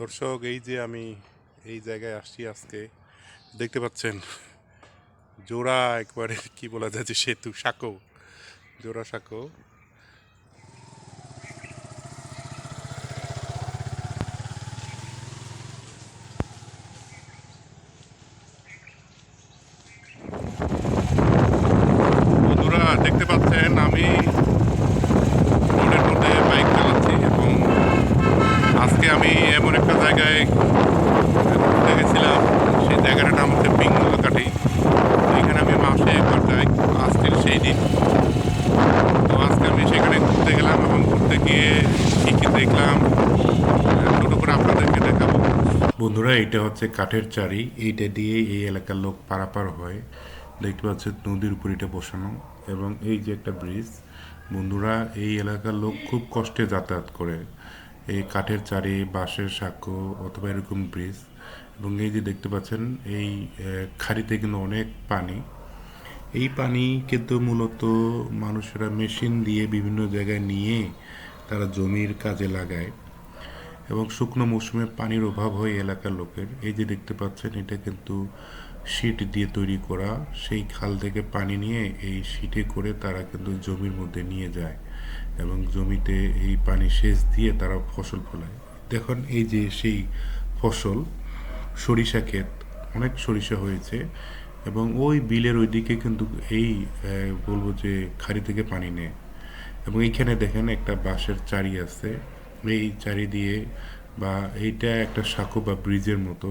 দর্শক, এই যে আমি এই জায়গায় আসছি আজকে, দেখতে পাচ্ছেন, জোড়া একবারে, কি বলা যায় যে সেতু, সাঁকো, জোড়া সাঁকো। দেখতে পাচ্ছেন, আমি রোডের মধ্যে বাইক চালাচ্ছি এবং আজকে আমি এমন একটা জায়গায় ঘুরতে গেছিলাম সেই জায়গাটার নাম হচ্ছে পিঙ্গলা কাঠি এখানে আমি মাসে একবার যাই আজকের সেই দিন তো আজকে আমি সেখানে ঘুরতে গেলাম এবং ঘুরতে গিয়ে কী কী দেখলাম ছোটো করে আপনাদেরকে দেখাবো বন্ধুরা, এটা হচ্ছে কাঠের চারি। এইটা দিয়ে এই এলাকার লোক পারাপার হয়। দেখতে পাচ্ছেন, নদীর উপর এটা বসানো। এবং এই যে একটা ব্রিজ, বন্ধুরা, এই এলাকার লোক খুব কষ্টে যাতায়াত করে। এই কাঠের চারি, বাঁশের সাঁকো অথবা এরকম ব্রিজ। এবং এই যে দেখতে পাচ্ছেন, এই খাড়িতে কিন্তু অনেক পানি। এই পানি কিন্তু মূলত মানুষেরা মেশিন দিয়ে বিভিন্ন জায়গায় নিয়ে তারা জমির কাজে লাগায়। এবং শুকনো মৌসুমে পানির অভাব হয় এলাকার লোকের। এই যে দেখতে পাচ্ছেন, এটা কিন্তু শীট দিয়ে তৈরি করা। সেই খাল থেকে পানি নিয়ে এই শীটে করে তারা কিন্তু জমির মধ্যে নিয়ে যায় এবং জমিতে এই পানি সেচ দিয়ে তারা ফসল ফলায়। দেখুন, এই যে সেই ফসল, সরিষা ক্ষেত, অনেক সরিষা হয়েছে এবং ওই বিলের ওইদিকে কিন্তু এই বলব যে খাড়ি থেকে পানি নেয়। এবং এইখানে দেখেন একটা বাঁশের চারি আছে। এই চারি দিয়ে বা এইটা একটা সাঁকো বা ব্রিজের মতো,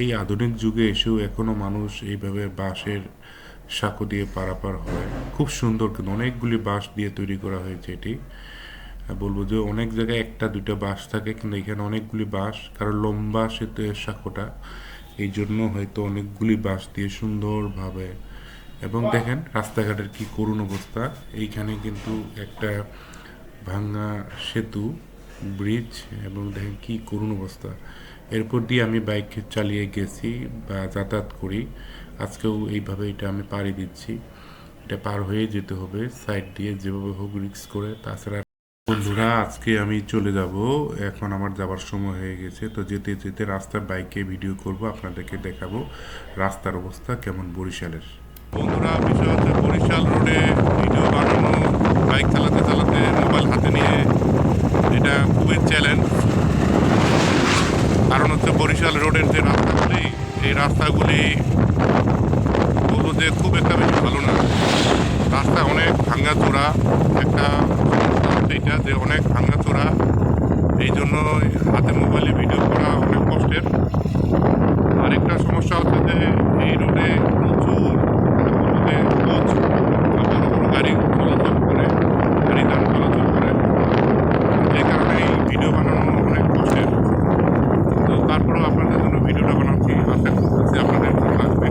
এই আধুনিক যুগে এসেও এখনও মানুষ এইভাবে বাঁশের সাঁকো দিয়ে পারাপার হয়। খুব সুন্দর কিন্তু অনেকগুলি বাঁশ দিয়ে তৈরি করা হয়েছে এটি। বলব যে অনেক জায়গায় একটা, দুইটা বাঁশ থাকে কিন্তু এখানে অনেকগুলি বাঁশ, কারণ লম্বা সেতু এর সাঁকোটা। এই জন্য হয়তো অনেকগুলি বাঁশ দিয়ে সুন্দরভাবে, এবং দেখেন রাস্তাঘাটের কি করুণ অবস্থা। এইখানে কিন্তু একটা ভাঙ্গা সেতু ব্রিজ এবং দেখেন কি করুণ অবস্থা। এরপর দিয়ে আমি বাইক চালিয়ে গেছি বা যাতায়াত করি। আজকেও এইভাবে এটা আমি পাড়ি দিচ্ছি। এটা পার হয়ে যেতে হবে সাইড দিয়ে যেভাবে হোক রিক্স করে। তাছাড়া বন্ধুরা, আজকে আমি চলে যাব। এখন আমার যাবার সময় হয়ে গেছে। তো যেতে যেতে রাস্তার বাইকে ভিডিও করব, আপনাদেরকে দেখাবো রাস্তার অবস্থা কেমন বরিশালের। বন্ধুরা বিষয় বরিশাল রোডে ভিডিও বানানো বাইক চালাতে চালাতে মোবাইল হাতে নিয়ে এটা খুবই চ্যালেঞ্জ কারণ হচ্ছে বরিশাল রোডের যে রাস্তাগুলি এই রাস্তাগুলি বলব খুব একটা বেশি ভালো না। রাস্তা অনেক ভাঙ্গাচোরা, একটা হচ্ছে এটা যে অনেক ভাঙ্গাচোরা এই জন্য হাতে মোবাইলে ভিডিও করা অনেক কষ্টের। আরেকটা সমস্যা হচ্ছে যে এই রোডে প্রচুর মানে বলব যে কোচ বা বড় বড় গাড়ি চলাচল করে গাড়ি যান চলাচল করে এই কারণে এই ভিডিও বানানো অনেক কষ্টের তো তারপরেও আপনাদের জন্য ভিডিওটা বানাচ্ছি আশা করতেছি আপনাদের ভালো লাগবে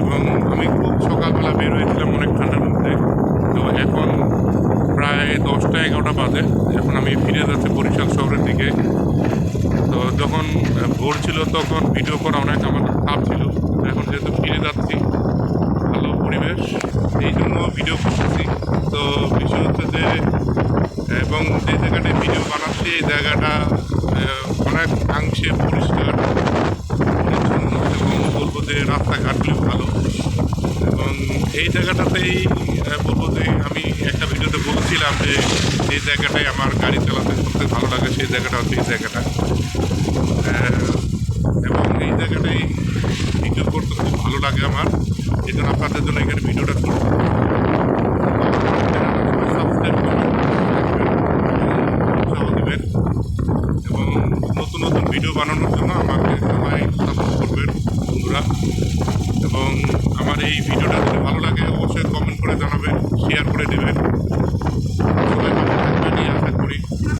এবং আমি খুব সকালবেলা বের হয়েছিলাম অনেক ঠান্ডার মধ্যে তো এখন প্রায় দশটা এগারোটা বাজে। এখন আমি ফিরে যাচ্ছি বরিশাল শহরের দিকে। তো যখন ভোর ছিল তখন ভিডিও করা অনেক আমার চাপ ছিল। এখন যেহেতু ফিরে যাচ্ছি, ভালো পরিবেশ, এই জন্য ভিডিও করতেছি। তো বিষয় হচ্ছে যে, এবং যে জায়গাটায় ভিডিও বানাচ্ছি, এই জায়গাটা অনেক অংশে পরিষ্কার এবং বলব যে রাস্তাঘাটগুলি ভালো। এই জায়গাটাতেই বলব যে আমি একটা ভিডিওতে বলছিলাম যে এই জায়গাটায় আমার গাড়ি চালাতে সবথেকে ভালো লাগে, সেই জায়গাটা হচ্ছে এই জায়গাটা। এবং এই জায়গাটাই ভিডিও করতে খুব ভালো লাগে আমার। এই জন্য আপনাদের জন্য এখানে ভিডিওটা করব এবং নতুন নতুন ভিডিও বানানোর জন্য আমাকে সবাই সাপোর্ট করবেন, বন্ধুরা। এবং এই ভিডিওটা যদি ভালো লাগে, অবশ্যই কমেন্ট করে জানাবেন শেয়ার করে দেবেন। সবাই ভালো থাকবেন, এই আশা করি।